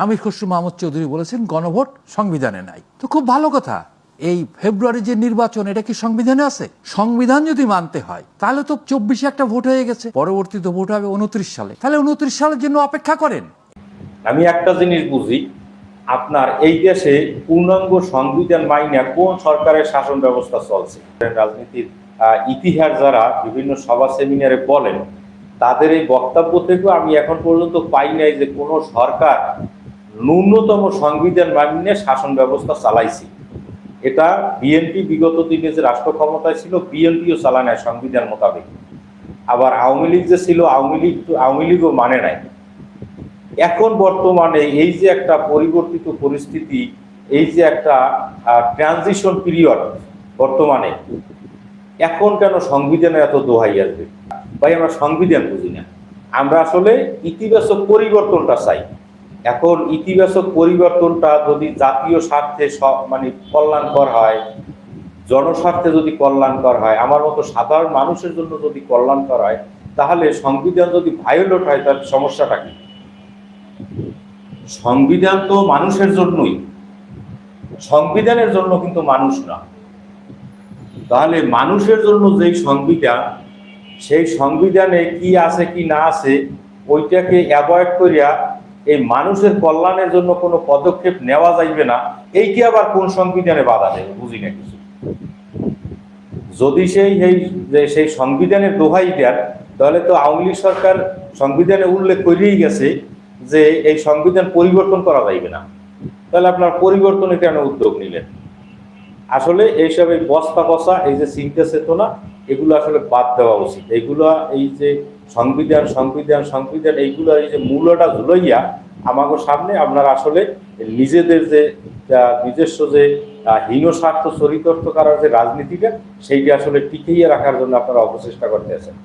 আমির খসরু মাহমুদ চৌধুরী বলেছেন, গণভোট সংবিধানে নাই। তো খুব ভালো কথা। এই ফেব্রুয়ারি যে নির্বাচন, এটা কি সংবিধানে আছে? সংবিধান যদি মানতে হয়, তাহলে তো চব্বিশে একটা ভোট হয়ে গেছে, পরবর্তীতে ভোট হবে উনত্রিশ সালে। তাহলে উনত্রিশ সালের জন্য অপেক্ষা করেন। আমি একটা জিনিস বুঝি, আপনার এই দেশে পূর্ণাঙ্গ সংবিধান মাইনে কোন সরকারের শাসন ব্যবস্থা চলছে? রাজনীতির ইতিহাস যারা বিভিন্ন সভা, সেমিনারে বলেন, তাদের এই বক্তব্য থেকেও আমি এখন পর্যন্ত পাই নাই যে কোনো সরকার ন্যূনতম সংবিধান মানিয়ে শাসন ব্যবস্থা চালাইছি। এটা বিএনপি বিগত দিনে যে রাষ্ট্র ক্ষমতায় ছিল, বিএনপিও চালায় নাই সংবিধান মোতাবেক। আবার আওয়ামী লীগ যে ছিল, আওয়ামী লীগ আওয়ামী লীগও মানে নাই। এখন বর্তমানে এই যে একটা পরিবর্তিত পরিস্থিতি, এই যে একটা ট্রানজিশন পিরিয়ড বর্তমানে, এখন কেন সংবিধানে এত দোহাই আসবে? ভাই, আমরা সংবিধান বুঝি না। আমরা আসলে ইতিবাচক পরিবর্তনটা চাই। এখন ইতিবাচক পরিবর্তনটা যদি জাতীয় স্বার্থে সব মানে কল্যাণকর হয়, জনস্বার্থে যদি কল্যাণকর হয়, আমার মতো সাধারণ মানুষের জন্য যদি কল্যাণকর হয়, তাহলে সংবিধান যদি ভায়োলেট হয় তার সমস্যাটা কি? সংবিধান তো মানুষের জন্যই। সংবিধানের জন্য কিন্তু মানুষ না। তাহলে মানুষের জন্য যেই সংবিধান, সেই সংবিধানে কি আছে, কি না আছে, ওইটাকে অ্যাভয়েড করিয়া এই মানুষের কল্যাণের জন্য কোনো পদক্ষেপ নেওয়া যাইবে না এইটি আবার কোন সংবিধানে বাধা দেবে বুঝি না কিছু। যদি সেই এই যে সেই সংবিধানের দোহাই দেন, তাহলে তো আওয়ামী লীগ সরকার সংবিধানে উল্লেখ করেই গেছে যে এই সংবিধান পরিবর্তন করা যাইবে না। তাহলে আপনার পরিবর্তনে কেন উদ্যোগ নিলেন? আসলে এইসব এই বস্তা বসা, এই যে চিন্তা চেতনা এগুলো আসলে বাদ দেওয়া উচিত। এগুলো এই যে সংবিধান সংবিধান সংবিধান, এইগুলো এই যে মূল্যটা ঝুলাইয়া আমাকে সামনে আপনারা আসলে নিজেদের যে নিজস্ব যে হীন স্বার্থ, চরিতার্থ করার যে রাজনীতিটা, সেইটা আসলে টিকিয়ে রাখার জন্য আপনারা অপচেষ্টা করতে আছেন।